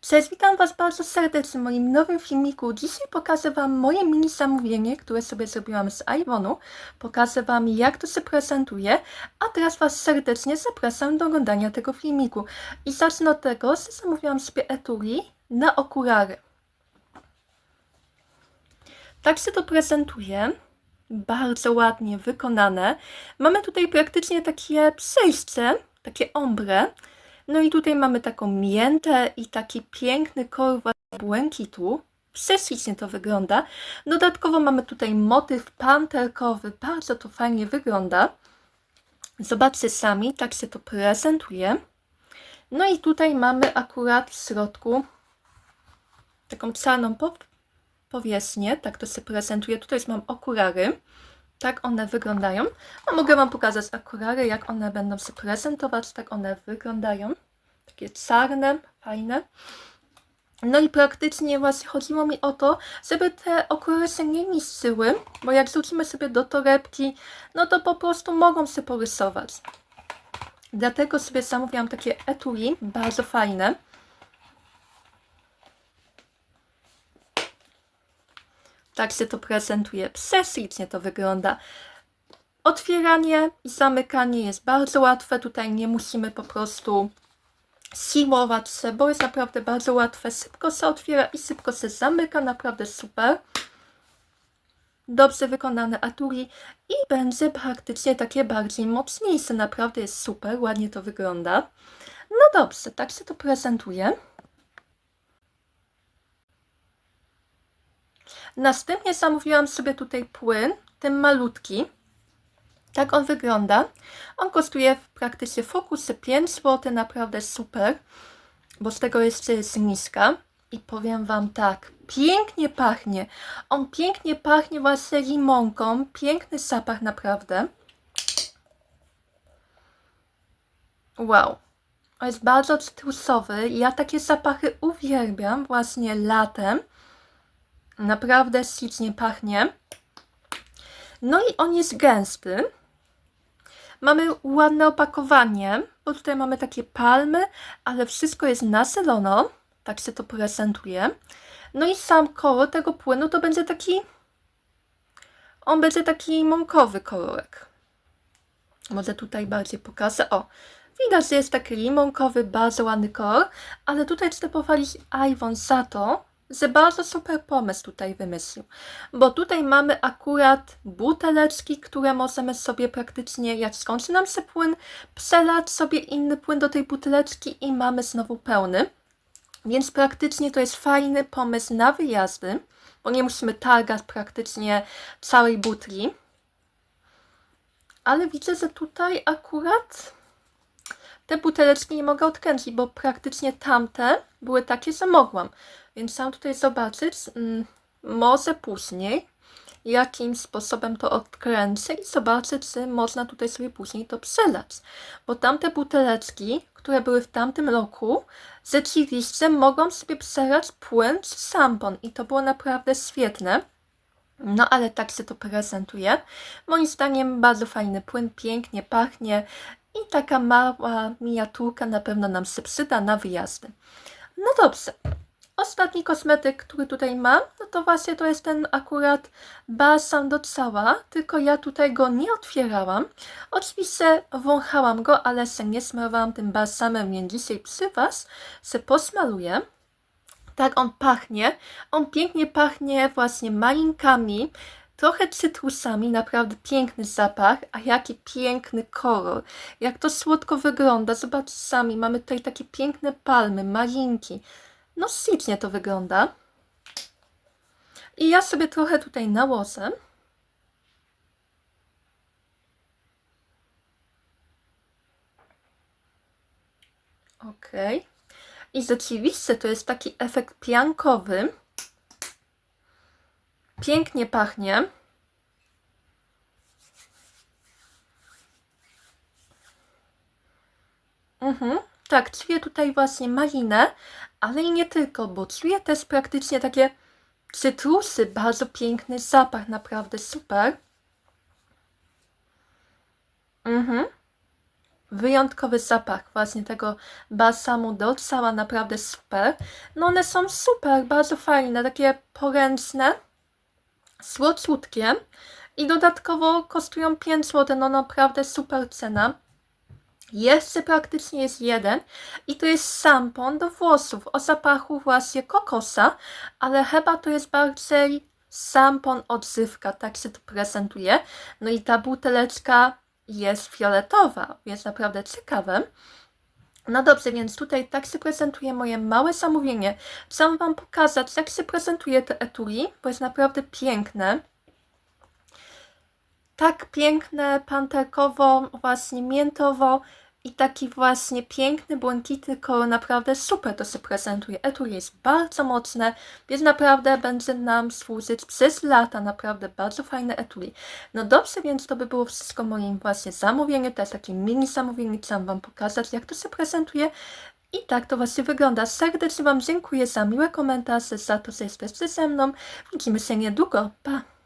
Cześć, witam Was bardzo serdecznie w moim nowym filmiku. Dzisiaj pokażę Wam moje mini zamówienie, które sobie zrobiłam z Iwonu. Pokażę Wam, jak to się prezentuje, a teraz Was serdecznie zapraszam do oglądania tego filmiku. I zacznę od tego, że zamówiłam sobie etui na okulary. Tak się to prezentuje. Bardzo ładnie wykonane. Mamy tutaj praktycznie takie przejście, takie ombre. No i tutaj mamy taką miętę i taki piękny kolor błękitu. Prześlicznie to wygląda. Dodatkowo mamy tutaj motyw panterkowy. Bardzo to fajnie wygląda. Zobaczcie sami, tak się to prezentuje. No i tutaj mamy akurat w środku taką czarną po powierzchnię. Tak to się prezentuje. Tutaj mam okulary. Tak one wyglądają. No mogę Wam pokazać okulary, jak one będą się prezentować. Tak one wyglądają. Takie czarne, fajne. No i praktycznie właśnie chodziło mi o to, żeby te okulary się nie niszczyły, bo jak wrzucimy sobie do torebki, no to po prostu mogą się porysować. Dlatego sobie zamówiłam takie etui, bardzo fajne. Tak się to prezentuje. Prześlicznie to wygląda. Otwieranie i zamykanie jest bardzo łatwe. Tutaj nie musimy po prostu siłować się, bo jest naprawdę bardzo łatwe. Szybko się otwiera i szybko się zamyka. Naprawdę super. Dobrze wykonane aturi i będzie praktycznie takie bardziej mocniejsze. Naprawdę jest super. Ładnie to wygląda. No dobrze, tak się to prezentuje. Następnie zamówiłam sobie tutaj płyn, ten malutki. Tak on wygląda. On kosztuje w praktycznie fokusy 5 zł, naprawdę super, bo z tego jeszcze jest niska. I powiem Wam tak, pięknie pachnie. On pięknie pachnie właśnie limonką, piękny zapach naprawdę. Wow. On jest bardzo cytrusowy. Ja takie zapachy uwielbiam właśnie latem. Naprawdę ślicznie pachnie. No i on jest gęsty. Mamy ładne opakowanie, bo tutaj mamy takie palmy, ale wszystko jest na zielono. Tak się to prezentuje. No i sam kolor tego płynu to będzie taki... On będzie taki mąkowy kolorek. Może tutaj bardziej pokażę. O, widać, że jest taki limonkowy, bardzo ładny kolor, ale tutaj chcę pochwalić Iwon za bardzo super pomysł tutaj wymyślił, bo tutaj mamy akurat buteleczki, które możemy sobie praktycznie, jak skończy nam się płyn, przelać sobie inny płyn do tej buteleczki i mamy znowu pełny. Więc praktycznie to jest fajny pomysł na wyjazdy, bo nie musimy targać praktycznie całej butli. Ale widzę, że tutaj akurat te buteleczki nie mogę odkręcić, bo praktycznie tamte były takie, że mogłam. Więc chciałam tutaj zobaczyć, mm, może później, jakim sposobem to odkręcę i zobaczyć, czy można tutaj sobie później to przelać. Bo tamte buteleczki, które były w tamtym roku, rzeczywiście mogłam sobie przelać płyn czy sampon i to było naprawdę świetne. No ale tak się to prezentuje. Moim zdaniem bardzo fajny płyn, pięknie pachnie i taka mała miniaturka na pewno nam się przyda na wyjazdy. No dobrze. Ostatni kosmetyk, który tutaj mam, no to właśnie to jest ten akurat balsam do cała, tylko ja tutaj go nie otwierałam. Oczywiście wąchałam go, ale się nie smarowałam tym balsamem, więc dzisiaj przy Was się posmaruję. Tak on pachnie. On pięknie pachnie właśnie malinkami, trochę cytrusami, naprawdę piękny zapach, a jaki piękny kolor. Jak to słodko wygląda, zobaczcie sami, mamy tutaj takie piękne palmy, malinki. No ślicznie to wygląda. I ja sobie trochę tutaj nałożę. Ok. I rzeczywiście to jest taki efekt piankowy. Pięknie pachnie. Mhm. Tak, czuję tutaj właśnie malinę, ale i nie tylko, bo czuję też praktycznie takie cytrusy, bardzo piękny zapach, naprawdę super. Mhm. wyjątkowy zapach właśnie tego balsamu do ciała, naprawdę super. No one są super, bardzo fajne, takie poręczne, słodkie i dodatkowo kosztują 5 zł, no naprawdę super cena. Jeszcze praktycznie jest jeden i to jest szampon do włosów o zapachu właśnie kokosa, ale chyba to jest bardziej szampon odzywka, tak się to prezentuje. No i ta buteleczka jest fioletowa, jest naprawdę ciekawe. No dobrze, więc tutaj tak się prezentuje moje małe zamówienie. Chcę Wam pokazać, jak się prezentuje te etui, bo jest naprawdę piękne. Tak piękne, panterkowo, właśnie miętowo i taki właśnie piękny, błękitny kolor, naprawdę super to się prezentuje. Etui jest bardzo mocne, więc naprawdę będzie nam służyć przez lata, naprawdę bardzo fajne etui. No dobrze, więc to by było wszystko moim właśnie zamówieniu, to jest takie mini zamówienie, chciałam Wam pokazać, jak to się prezentuje. I tak to właśnie wygląda. Serdecznie Wam dziękuję za miłe komentarze, za to, że jesteście ze mną. Widzimy się niedługo. Pa!